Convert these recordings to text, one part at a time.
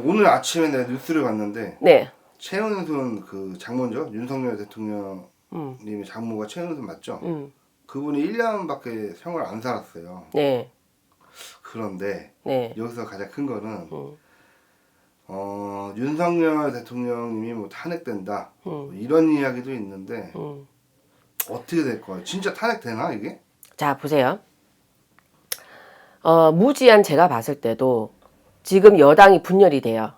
오늘 아침에 내가 뉴스를 봤는데 네. 최은순 그 장모죠 윤석열 대통령님의 음. 장모가 최은순 맞죠? 음. 그분이 1년밖에 생을 안 살았어요. 네. 그런데 네. 여기서 가장 큰 거는 음. 어, 윤석열 대통령님이 뭐 탄핵된다 음. 뭐 이런 이야기도 있는데 음. 어떻게 될 거야? 진짜 탄핵되나 이게? 자, 보세요. 어, 무지한 제가 봤을 때도 지금 여당이 분열이 돼요.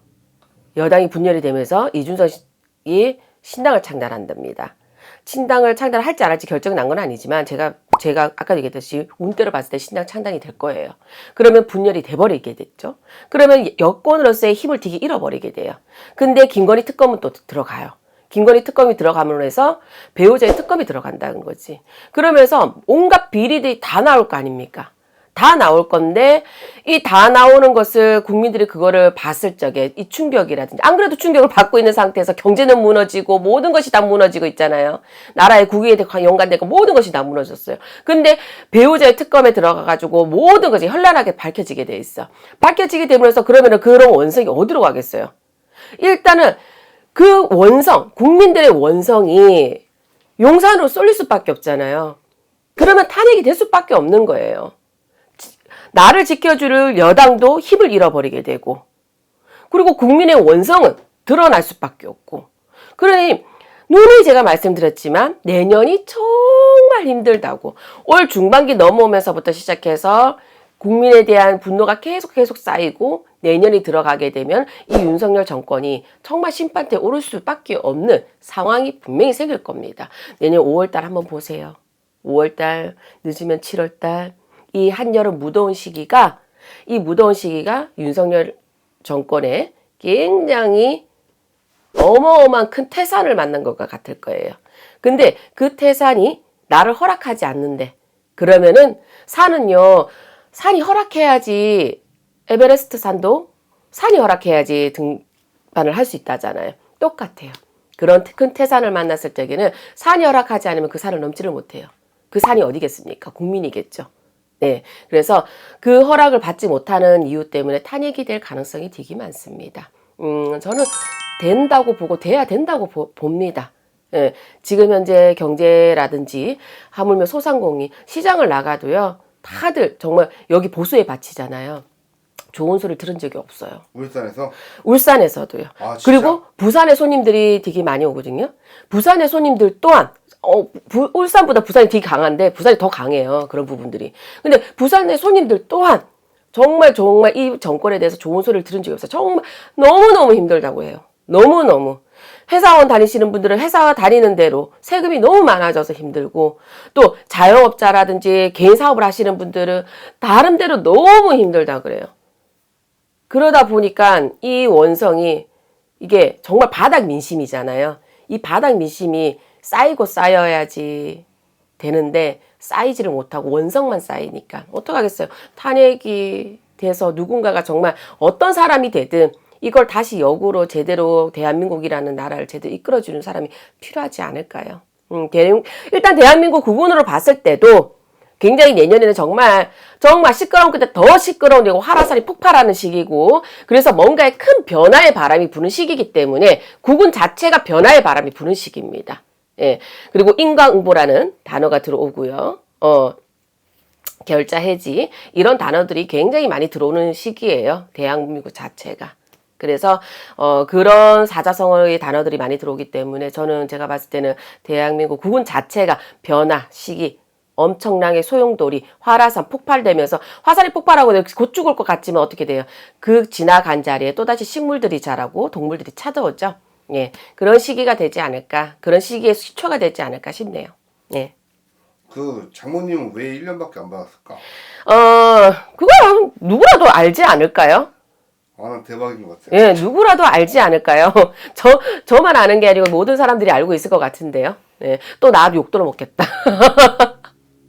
여당이 분열이 되면서 이준석이 신당을 창단한답니다. 신당을 창단할지 안 할지 결정이 난건 아니지만 제가 제가 아까 얘기했듯이 운대로 봤을 때 신당 창단이 될 거예요. 그러면 분열이 돼버리게 됐죠. 그러면 여권으로서의 힘을 되게 잃어버리게 돼요. 근데 김건희 특검은 또 들어가요. 김건희 특검이 들어감으로 해서 배우자의 특검이 들어간다는 거지. 그러면서 온갖 비리들이 다 나올 거 아닙니까? 다 나올 건데 이 다 나오는 것을 국민들이 그거를 봤을 적에 이 충격이라든지 안 그래도 충격을 받고 있는 상태에서 경제는 무너지고 모든 것이 다 무너지고 있잖아요. 나라의 국위에 연관되고 모든 것이 다 무너졌어요. 근데 배우자의 특검에 들어가 가지고 모든 것이 현란하게 밝혀지게 돼 있어. 밝혀지게 되면서 그러면은 그런 원성이 어디로 가겠어요? 일단은 그 원성, 국민들의 원성이 용산으로 쏠릴 수밖에 없잖아요. 그러면 탄핵이 될 수밖에 없는 거예요. 나를 지켜줄 여당도 힘을 잃어버리게 되고, 그리고 국민의 원성은 드러날 수밖에 없고, 그러니 누누이 제가 말씀드렸지만 내년이 정말 힘들다고 올 중반기 넘어오면서부터 시작해서 국민에 대한 분노가 계속 계속 쌓이고 내년이 들어가게 되면 이 윤석열 정권이 정말 심판대에 오를 수밖에 없는 상황이 분명히 생길 겁니다. 내년 5월달 한번 보세요. 5월달 늦으면 7월달 이 한여름 무더운 시기가 이 무더운 시기가 윤석열 정권에 굉장히 어마어마한 큰 태산을 만난 것과 같을 거예요. 근데 그 태산이 나를 허락하지 않는데 그러면은 산은요 산이 허락해야지 에베레스트 산도 산이 허락해야지 등반을 할 수 있다잖아요. 똑같아요. 그런 큰 태산을 만났을 때에는 산이 허락하지 않으면 그 산을 넘지를 못해요. 그 산이 어디겠습니까? 국민이겠죠. 네. 그래서 그 허락을 받지 못하는 이유 때문에 탄핵이 될 가능성이 되게 많습니다. 음, 저는 된다고 보고 돼야 된다고 보, 봅니다. 예, 지금 현재 경제라든지 하물며 소상공인 시장을 나가도요. 다들 정말 여기 보수에 바치잖아요. 좋은 소리 들은 적이 없어요. 울산에서 울산에서도요. 아? 그리고 부산의 손님들이 되게 많이 오거든요. 부산의 손님들 또한 어, 부- 울산보다 부산이 되게 강한데 부산이 더 강해요. 그런 부분들이. 근데 부산의 손님들 또한 정말 정말 이 정권에 대해서 좋은 소리를 들은 적이 없어요. 정말 너무너무 힘들다고 해요. 너무너무. 회사원 다니시는 분들은 회사 다니는 대로 세금이 너무 많아져서 힘들고 또 자영업자라든지 개인 사업을 하시는 분들은 다른대로 너무 힘들다 그래요. 그러다 보니까 이 원성이 이게 정말 바닥 민심이잖아요. 이 바닥 민심이 쌓이고 쌓여야지 되는데 쌓이지를 못하고 원성만 쌓이니까 어떡하겠어요. 탄핵이 돼서 누군가가 정말 어떤 사람이 되든 이걸 다시 역으로 제대로 대한민국이라는 나라를 제대로 이끌어주는 사람이 필요하지 않을까요? 음, 대- 일단 대한민국 구분으로 봤을 때도 굉장히 내년에는 정말 정말 시끄러운 그때 더 시끄러운 그리고 화라산이 폭발하는 시기고 그래서 뭔가의 큰 변화의 바람이 부는 시기이기 때문에 국군 자체가 변화의 바람이 부는 시기입니다. 예. 그리고 인과응보라는 단어가 들어오고요. 어, 결자 해지 이런 단어들이 굉장히 많이 들어오는 시기예요. 대한민국 자체가. 그래서 어 그런 사자성어의 단어들이 많이 들어오기 때문에 저는 제가 봤을 때는 대한민국 국군 자체가 변화 시기 엄청나게 소용돌이 화라산 폭발되면서 화산이 폭발하고 곧 죽을 것 같지만 어떻게 돼요? 그 지나간 자리에 또다시 식물들이 자라고 동물들이 찾아오죠. 예. 그런 시기가 되지 않을까. 그런 시기의 시초가 되지 않을까 싶네요. 예. 그 장모님은 왜 1년밖에 안 받았을까? 어, 그거랑 누구라도 알지 않을까요? 아, 난 대박인 것 같아. 예, 누구라도 알지 않을까요? 저, 저만 아는 게 아니고 모든 사람들이 알고 있을 것 같은데요. 예, 또 나도 욕 들어먹겠다.